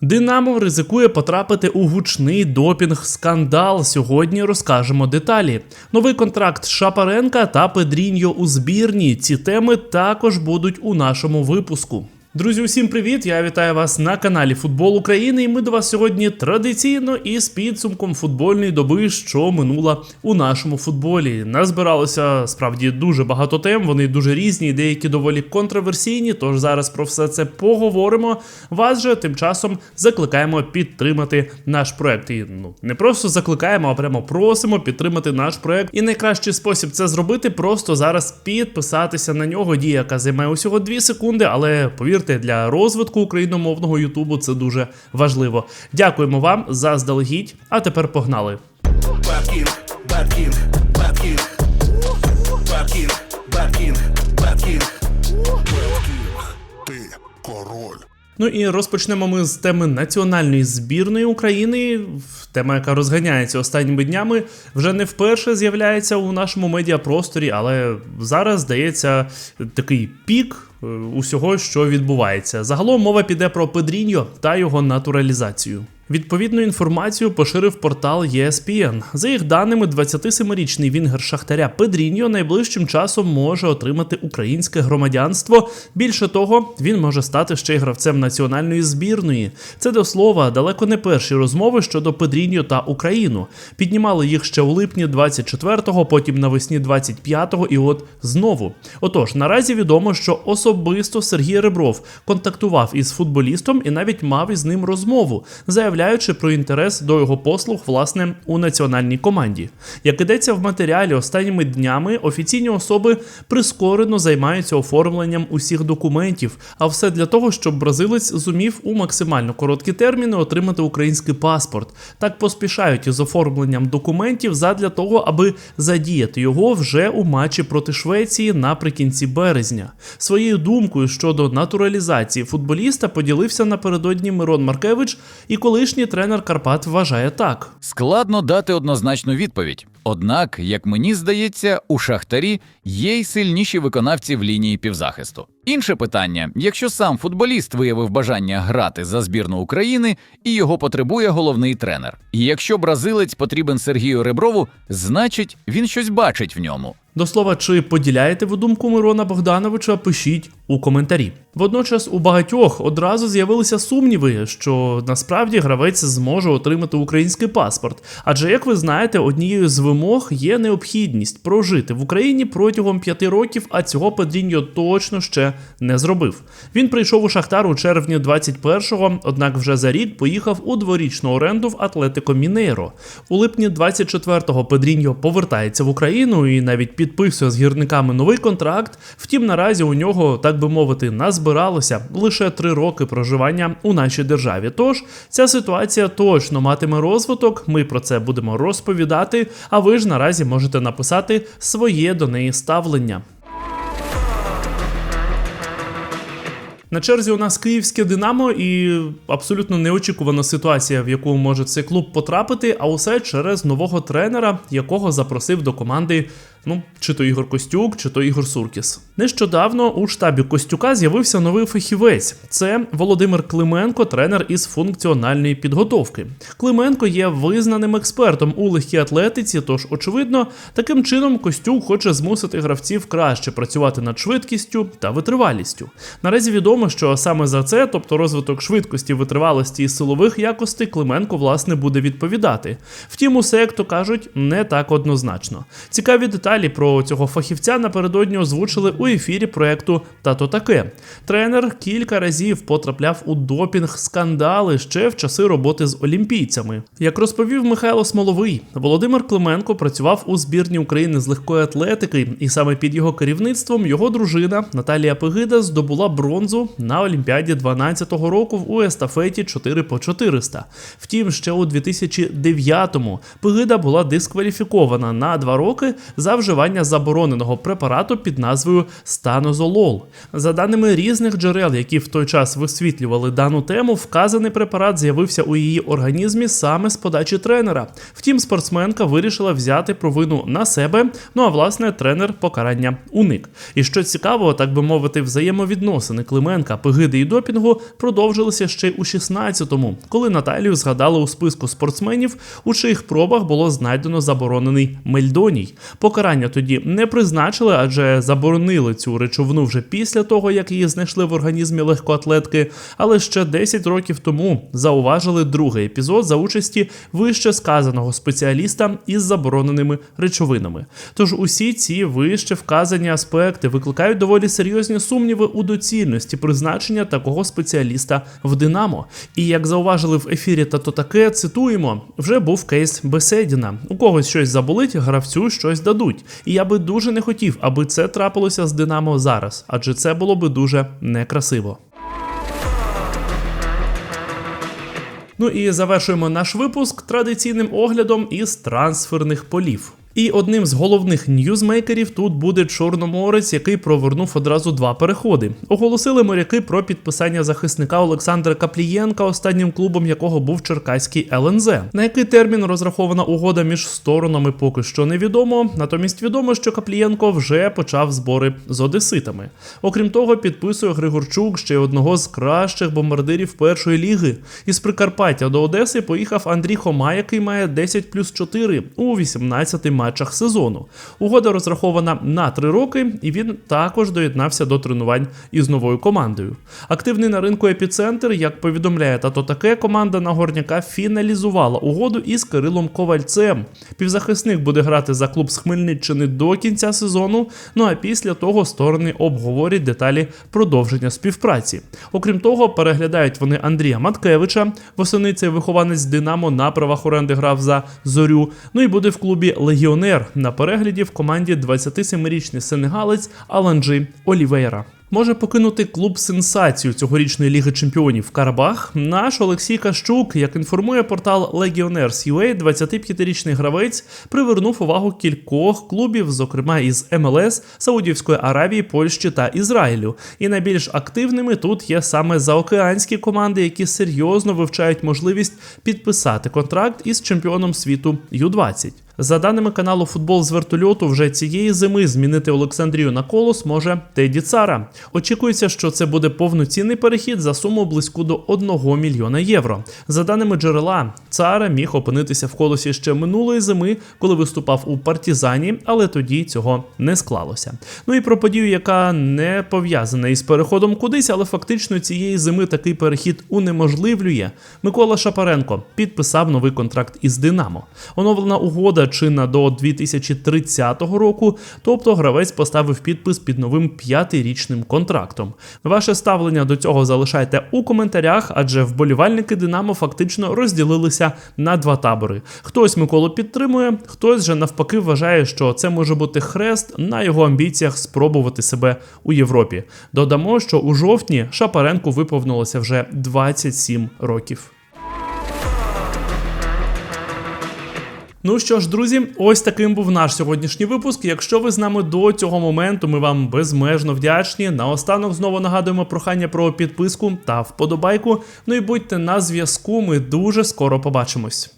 Динамо ризикує потрапити у гучний допінг скандал. Сьогодні розкажемо деталі. Новий контракт Шапаренка та Педріньо у збірні. Ці теми також будуть у нашому випуску. Друзі, усім привіт! Я вітаю вас на каналі Футбол України. І ми до вас сьогодні традиційно із підсумком футбольної доби, що минула у нашому футболі. Назбиралося справді дуже багато тем. Вони дуже різні, деякі доволі контроверсійні. Тож зараз про все це поговоримо. Вас же тим часом закликаємо підтримати наш проект. І ну не просто закликаємо, а прямо просимо підтримати наш проект. І найкращий спосіб це зробити просто зараз підписатися на нього. Дія, яка займає усього 2 секунди, але повірте, для розвитку україномовного Ютубу це дуже важливо. Дякуємо вам заздалегідь. А тепер погнали. Бэткинг, Бэткинг, Бэткинг. Бэткинг, Бэткинг, Бэткинг. Ти король. Ну і розпочнемо ми з теми національної збірної України. Тема, яка розганяється останніми днями, вже не вперше з'являється у нашому медіапросторі, але зараз здається такий пік е, усього, що відбувається. Загалом мова піде про Педріньо та його натуралізацію. Відповідну інформацію поширив портал ESPN. За їх даними, 27-річний вінгер Шахтаря Педріньо найближчим часом може отримати українське громадянство. Більше того, він може стати ще й гравцем національної збірної. Це до слова далеко не перші розмови щодо Педріньо та Україну. Піднімали їх ще у липні 24-го, потім навесні 25-го і от знову. Отож, наразі відомо, що особисто Сергій Ребров контактував із футболістом і навіть мав із ним розмову, заявляючи про інтерес до його послуг власне у національній команді. Як ідеться в матеріалі, останніми днями офіційні особи прискорено займаються оформленням усіх документів, а все для того, щоб бразилець зумів у максимально короткі терміни отримати український паспорт. Так поспішають із оформленням документів задля того, аби задіяти його вже у матчі проти Швеції наприкінці березня. Своєю думкою щодо натуралізації футболіста поділився напередодні Мирон Маркевич, і колишній тренер Карпат вважає так. Складно дати однозначну відповідь. Однак, як мені здається, у Шахтарі є й сильніші виконавці в лінії півзахисту. Інше питання: якщо сам футболіст виявив бажання грати за збірну України і його потребує головний тренер. І якщо бразилець потрібен Сергію Реброву, значить він щось бачить в ньому. До слова, чи поділяєте ви думку Мирона Богдановича, пишіть у коментарі. Водночас у багатьох одразу з'явилися сумніви, що насправді гравець зможе отримати український паспорт. Адже, як ви знаєте, однією з вимог є необхідність прожити в Україні протягом п'яти років, а цього Педріньо точно ще не зробив. Він прийшов у Шахтар у червні 21-го, однак вже за рік поїхав у дворічну оренду в Атлетико Мінейро. У липні 24-го Педріньо повертається в Україну і навіть підписує з гірниками новий контракт. Втім, наразі у нього, так би мовити, назбиралося лише три роки проживання у нашій державі. Тож ця ситуація точно матиме розвиток. Ми про це будемо розповідати. А ви ж наразі можете написати своє до неї ставлення. На черзі у нас київське Динамо і абсолютно неочікувана ситуація, в яку може цей клуб потрапити, а усе через нового тренера, якого запросив до команди. Ну, чи то Ігор Костюк, чи то Ігор Суркіс. Нещодавно у штабі Костюка з'явився новий фахівець. Це Володимир Клименко, тренер із функціональної підготовки. Клименко є визнаним експертом у легкій атлетиці, тож, очевидно, таким чином Костюк хоче змусити гравців краще працювати над швидкістю та витривалістю. Наразі відомо, що саме за це, тобто розвиток швидкості, витривалості і силових якостей, Клименко власне буде відповідати. Втім, усе, як то кажуть, не так однозначно. Цікаві деталі про цього фахівця напередодні озвучили у ефірі проекту Тато таке. Тренер кілька разів потрапляв у допінг скандали ще в часи роботи з олімпійцями. Як розповів Михайло Смоловий, Володимир Клименко працював у збірні України з легкої атлетики, і саме під його керівництвом його дружина Наталія Пегида здобула бронзу на Олімпіаді 12-го року в у естафеті 4 по 400. Втім, ще у 2009-му Пегида була дискваліфікована на два роки за вже вживання забороненого препарату під назвою станозолол. За даними різних джерел, які в той час висвітлювали дану тему, вказаний препарат з'явився у її організмі саме з подачі тренера. Втім, спортсменка вирішила взяти провину на себе. Ну а власне тренер покарання уник. І що цікаво, так би мовити, взаємовідносини Клименка, Пегиди і допінгу продовжилися ще у 16-му, коли Наталію згадали у списку спортсменів, у чиїх пробах було знайдено заборонений мельдоній. Покарання тоді не призначили, адже заборонили цю речовину вже після того, як її знайшли в організмі легкоатлетки. Але ще 10 років тому зауважили другий епізод за участі вище сказаного спеціаліста із забороненими речовинами. Тож усі ці вище вказані аспекти викликають доволі серйозні сумніви у доцільності призначення такого спеціаліста в Динамо. І як зауважили в ефірі та то таке, цитуємо: вже був кейс Беседіна. У когось щось заболить, гравцю щось дадуть. І я би дуже не хотів, аби це трапилося з Динамо зараз, адже це було би дуже некрасиво. Ну і завершуємо наш випуск традиційним оглядом із трансферних полів. І одним з головних ньюзмейкерів тут буде Чорноморець, який провернув одразу два переходи. Оголосили моряки про підписання захисника Олександра Каплієнка, останнім клубом якого був Черкаський ЛНЗ. На який термін розрахована угода між сторонами поки що невідомо. Натомість відомо, що Каплієнко вже почав збори з одеситами. Окрім того, підписує Григорчук ще одного з кращих бомбардирів першої ліги. Із Прикарпаття до Одеси поїхав Андрій Хома, який має 10 плюс 4 у 18 матчах сезону. Угода розрахована на 3 роки, і він також доєднався до тренувань із новою командою. Активний на ринку епіцентр, як повідомляє тато таке, команда Нагорняка фіналізувала угоду із Кирилом Ковальцем. Півзахисник буде грати за клуб з Хмельниччини до кінця сезону. Ну а після того сторони обговорять деталі продовження співпраці. Окрім того, переглядають вони Андрія Маткевича. Восени цей вихованець Динамо на правах оренди грав за зорю. Ну і буде в клубі Легіонер на перегляді в команді 27-річний сенегалець Аланджі Олівейра. Може покинути клуб сенсацію цьогорічної Ліги Чемпіонів Карабах. Наш Олексій Кащук, як інформує портал Legionnaires.ua, 25-річний гравець привернув увагу кількох клубів, зокрема із МЛС, Саудівської Аравії, Польщі та Ізраїлю. І найбільш активними тут є саме заокеанські команди, які серйозно вивчають можливість підписати контракт із чемпіоном світу Ю-20. За даними каналу Футбол з вертольоту, вже цієї зими змінити Олександрію на колос може Теді Цара. Очікується, що це буде повноцінний перехід за суму близьку до 1 мільйона євро. За даними джерела, Цара міг опинитися в колосі ще минулої зими, коли виступав у партізані, але тоді цього не склалося. Ну і про подію, яка не пов'язана із переходом кудись, але фактично цієї зими такий перехід унеможливлює. Микола Шапаренко підписав новий контракт із Динамо. Оновлена угода чинна до 2030 року, тобто гравець поставив підпис під новим п'ятирічним контрактом. Ваше ставлення до цього залишайте у коментарях, адже вболівальники Динамо фактично розділилися на два табори. Хтось Миколу підтримує, хтось же навпаки вважає, що це може бути хрест на його амбіціях спробувати себе у Європі. Додамо, що у жовтні Шапаренку виповнилося вже 27 років. Ну що ж, друзі, ось таким був наш сьогоднішній випуск. Якщо ви з нами до цього моменту, ми вам безмежно вдячні. Наостанок знову нагадуємо прохання про підписку та вподобайку. Ну і будьте на зв'язку. Ми дуже скоро побачимось.